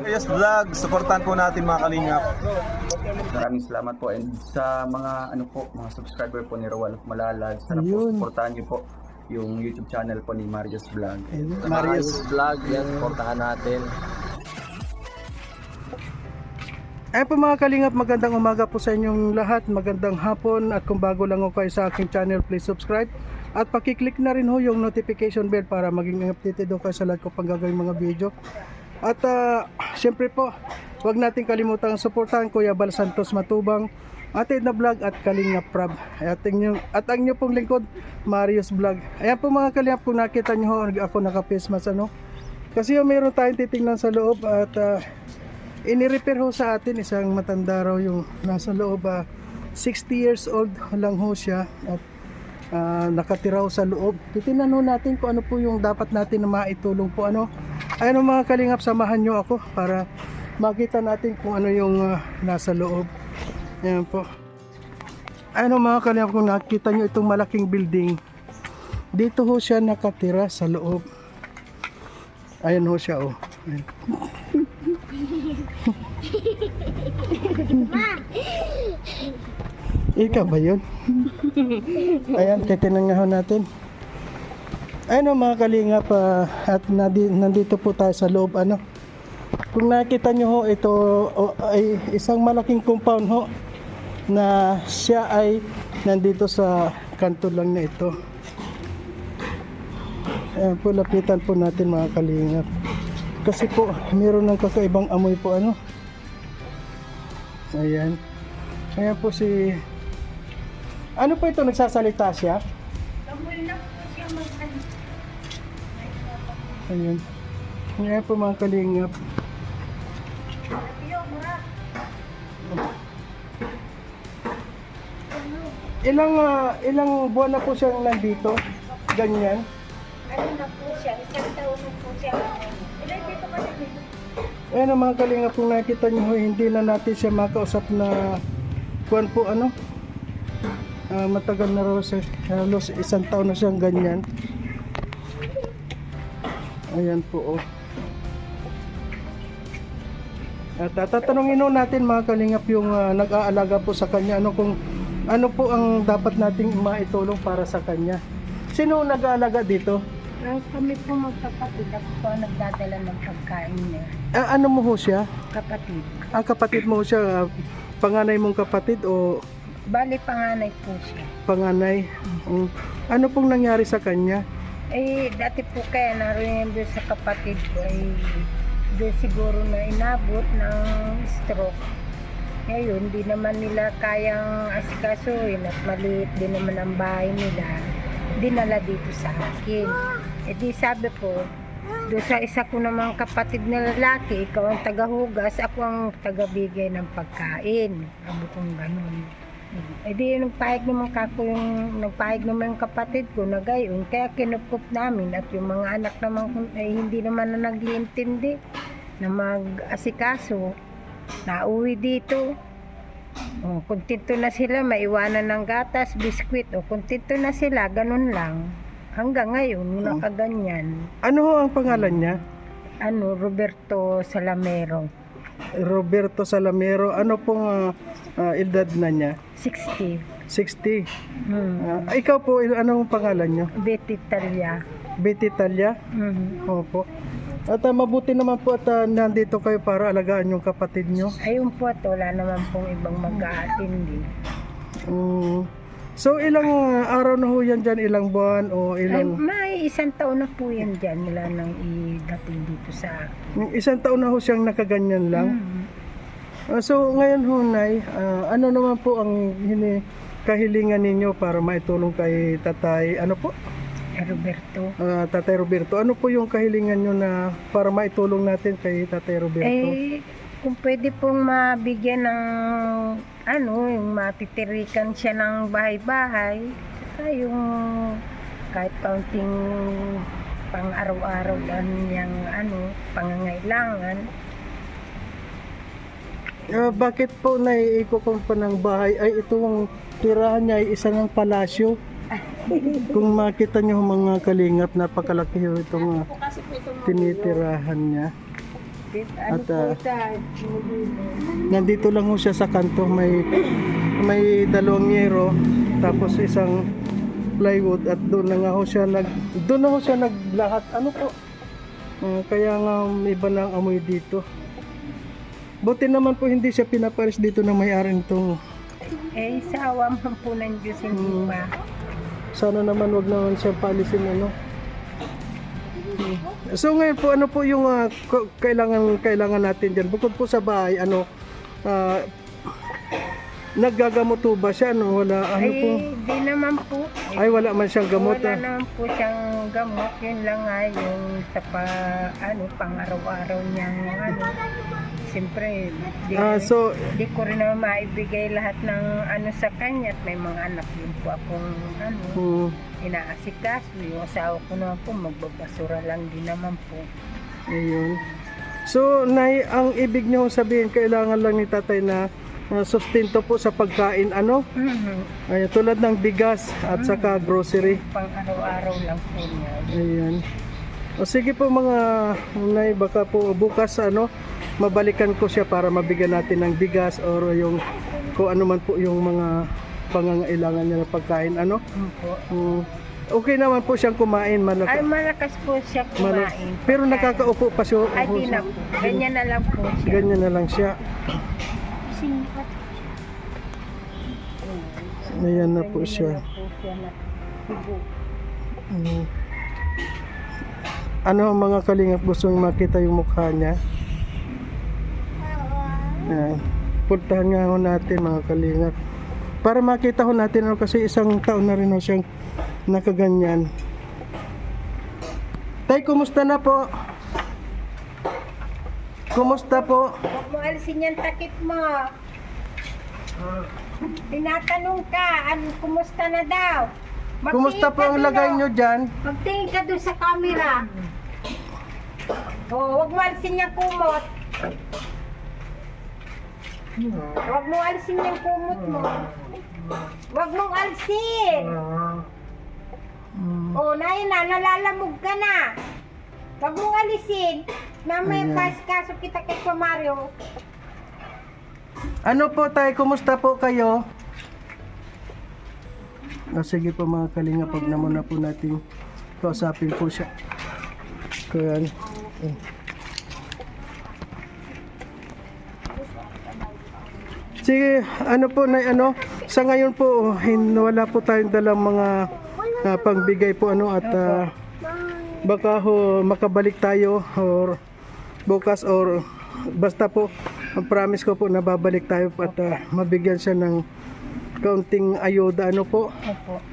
Yes Vlog, supportan po natin mga kalingap. Maraming salamat po and sa mga ano po, mga subscriber po ni Rowan of Malalag, sana po Ayun. supportahan niyo po yung YouTube channel po ni Marius Vlog. Marius. vlog, yan, supportahan natin. Ayan po mga kalingap, magandang umaga po sa inyong lahat, magandang hapon at kung bago lang ho kayo sa aking channel, please subscribe at pakiclick na rin ho yung notification bell para maging updated ho kayo sa lahat ko pang gagawin mga video. At ah, syempre po, huwag natin kalimutang suportahan Kuya Bal Santos Matubang, Ate na Vlog at Kalingap Prab. At, inyo, at ang inyo pong lingkod, Marius Vlog. Ayan po mga kalingap, kung nakita nyo ako naka-face mask ano. Kasi yung meron tayong titingnan sa loob at ah, Ini-repair ho sa atin isang matanda raw yung nasa loob ah, 60 years old lang ho siya at ah, nakatira sa loob. Titingnan ho natin kung ano po yung dapat natin na maitulong po ano. Ayun ho, mga kalingap, samahan nyo ako para makita natin kung ano yung ah, nasa loob. Ayan po. Ayun ho, mga kalingap, kung nakita nyo itong malaking building, dito ho siya nakatira sa loob. Ayun ho siya oh. Ayun. Ikaw ba yun? Ayan, titinan nga ho natin. Ayun o mga kalingap ah, at nandito po tayo sa loob ano. Kung nakita nyo ho ito o, ay isang malaking compound ho na siya ay nandito sa kanto lang na ito. Ayan po, lapitan po natin mga kalingap. Kasi po, meron ng kakaibang amoy po ano. Ayan. Ayan po si... Ano po ito? Nagsasalita siya? Ayan. Ayan po mga kalingap. Ilang ah, ilang buwan na po siyang nandito? Ganyan. Ano na po siya, isang taon na po siya. Ilan dito ka na dito? Ayan ang mga kalinga kung nakita nyo ho, hindi na natin siya makausap na kuwan po ano Ah, matagal na raw siya halos isang taon na siyang ganyan ayan po oh at ah, tatanungin ho natin mga kalingap yung ah, nag-aalaga po sa kanya ano kung ano po ang dapat nating maitulong para sa kanya sino ang nag-aalaga dito Ang kami po magkapatid, ako po ang nagdadala ng pagkain niya. Ah, ano mo ho siya Kapatid. ang kapatid mo siya ah, panganay mong kapatid o Bali, panganay po siya. panganay. Mm. Ano pong nangyari sa kanya? Eh, dati po kaya doon sa kapatid ko, ay doon siguro na inabot ng stroke. Ngayon, di naman nila kayang asikasuhin at maliit din naman ang bahay nila. Dinala dito sa akin. Eh di sabi ko, doon sa isa ko namang kapatid na lalaki, ikaw ang tagahugas, ako ang tagabigay ng pagkain. Sabi kong ganun. Eh di nagpahig naman kako yung nagpahig naman yung kapatid ko na gayon. Kaya kinukup namin at yung mga anak naman ko ay hindi naman na nagliintindi na mag-asikaso. Nauwi dito. O, kontento na sila, maiwanan ng gatas, biskwit. O, kontento na sila, ganun lang. Hanggang ngayon, nakaganyan. Ano ho ang pangalan niya? Ano, Roberto Salamero, Roberto Salamero. Ano pong ah, ah, edad na niya? 60. 60. Hmm. Ah, ikaw po, anong pangalan niyo? Betty Talia. Betty Talia? Mhm. Opo. At ah, mabuti naman po at ah, nandito kayo para alagaan yung kapatid niyo. Ayun po at wala naman pong ibang mag-aatindi. Mm. So ilang ah, araw na ho yan dyan? Ilang buwan o Ay, ilang... may isang taon na po yan dyan nila nang idating dito sa akin. Isang taon na ho siyang nakaganyan lang. Mhm. Ah, so ngayon Hunay, ah, ano naman po ang hini kahilingan ninyo para maitulong kay Tatay, ano po? Roberto. Ah, Tatay Roberto. Ano po yung kahilingan nyo na para maitulong natin kay Tatay Roberto? Eh, kung pwede pong mabigyan ng ano, yung matitirikan siya ng bahay-bahay, saka yung kahit kaunting pang araw-araw lang niyang ano, pangangailangan. Ah, bakit po naiikot pa ng bahay ay itong tirahan niya ay isa ng palasyo? Kung makita nyo mga kalingap, napakalaki ho itong ah, tinitirahan niya. Ano At, sa Nandito lang ho siya sa kanto, may may dalawang yero, tapos isang plywood at doon na nga ho siya nag doon na ho siya naglahat. Ano po? Ah, kaya nga iba na ang amoy dito. Buti naman po hindi siya pinaparis dito ng may-ari nitong Eh, sa awa man po ng Diyos, hindi Hmm. pa. sana naman wag naman siya palisin ano. So ngayon po ano po yung k- kailangan kailangan natin diyan bukod po sa bahay ano ah, naggagamot po ba siya ano wala ano po Ay, di naman po. ay wala man siyang gamot Wala ah. naman po siyang gamot. Yun lang nga yung sa pa, ano, pang araw-araw niyang ano. Siyempre, di, Ah, so di ko rin naman maibigay lahat ng ano sa kanya. At may mga anak din po akong ano, hmm, inaasikaso. Yung asawa ko naman po, magbabasura lang din naman po. ayun. So nay ang ibig niyo sabihin kailangan lang ni tatay na ah, sustento po sa pagkain ano Mhm. ay tulad ng bigas at saka grocery Pang araw-araw lang po niya. Ayan. O sige po mga nay, baka po bukas ano, mabalikan ko siya para mabigyan natin ng bigas or yung kung ano man po yung mga pangangailangan niya na pagkain ano. Mm, okay naman po siyang kumain Ay, malaki. malakas po siya kumain. pero nakakaupo pa siya. Ay, di na po. Ganyan na lang po siya. Ganyan na lang siya. Ayan na po siya. Mm. Ano ang mga kalingap gustong makita yung mukha niya? Ayan. Puntahan nga ho natin mga kalingap. Para makita ho natin ano, kasi isang taon na rin ho siyang nakaganyan. Tay, kumusta na po? Kumusta po? Huwag mo alisin yung takip mo. Tinatanong ka, ano, kumusta na daw? Magtingin Kumusta po ka ang doon, lagay oh. nyo dyan? Magtingin ka doon sa camera. Oh, huwag mo alisin yung kumot. Huwag mo alisin yung kumot mo. Huwag mong alisin. Mm. Oh, na na, nalalamog ka na. Huwag mong alisin. Mamaya Ayan. kaso kita kay Mario. Ano po tay, kumusta po kayo? O sige po mga kalinga, pag na muna po natin kausapin po siya. Kaya, eh. Sige, ano po na ano, sa ngayon po, hin, wala po tayong dalang mga ah, pangbigay po ano at ah, baka ho makabalik tayo or bukas or basta po ang promise ko po na babalik tayo at ah, mabigyan siya ng kaunting ayuda ano po?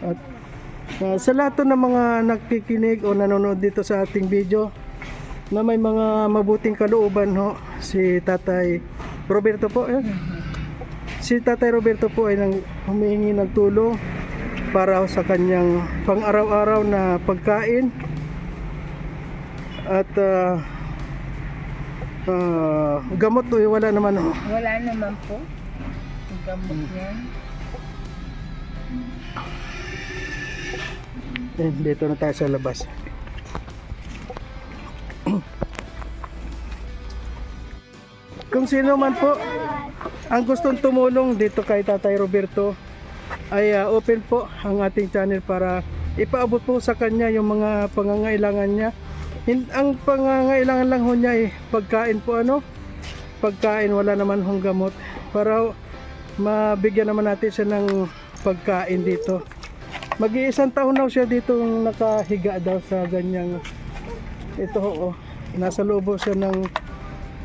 At ah, sa lahat ng mga nagkikinig o nanonood dito sa ating video na may mga mabuting kalooban ho si Tatay Roberto po eh. Si Tatay Roberto po ay nang humihingi ng tulong para sa kanyang pang-araw-araw na pagkain at ah, ah, gamot eh, wala naman ho. Wala naman po. Gamot niya. Eh, dito na tayo sa labas. Kung sino man po ang gustong tumulong dito kay Tatay Roberto ay ah, open po ang ating channel para ipaabot po sa kanya yung mga pangangailangan niya. Ang pangangailangan lang ho niya ay pagkain po ano? Pagkain wala naman hong gamot para mabigyan naman natin siya ng pagkain dito. Mag-iisang taon na siya dito nakahiga daw sa ganyang ito ho, oh. nasa loob ho siya ng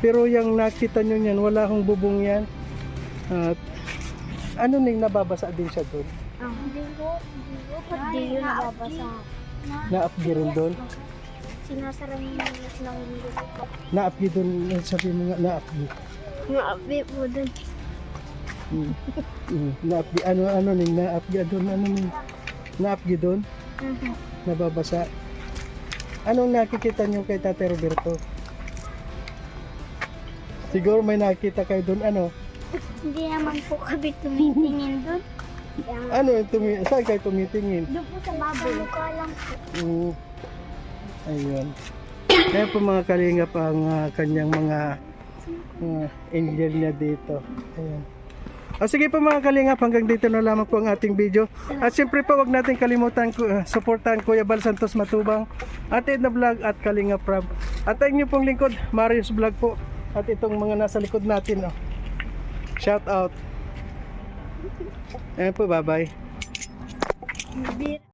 pero yung nakita nyo yan, wala hong bubong yan. At ano ning nababasa din siya doon? Hindi ko, hindi ko, pati yun nababasa. Naapgi rin doon? Sinasara mo ng ng lulu ko. Naapgi doon, sabi mo nga, naapgi. Maabi po dun. Hmm. Hmm. Naapgi, ano, ano ning naapgi doon, ano ning naapgi doon? Mhm. Nababasa. Anong nakikita nyo kay Tate Roberto? Siguro may nakita kayo doon, ano? Hindi naman po kami tumitingin. Kaya, Ano yung tumi saan kayo tumitingin? doon po sa baba. Mukha lang po. Mm. Ayun. Ayan po mga kalingap ang ah, kanyang mga uh, angel niya dito. Ayan. O sige po mga kalingap, hanggang dito na lamang po ang ating video. At siyempre po, wag natin kalimutan ko, uh, supportahan Kuya Bal Santos Matubang, Ate Edna Vlog at Kalingap Rob. At ang inyong pong lingkod, Marius Vlog po. At itong mga nasa likod natin. Oh. Shout out. Ayan po, bye-bye.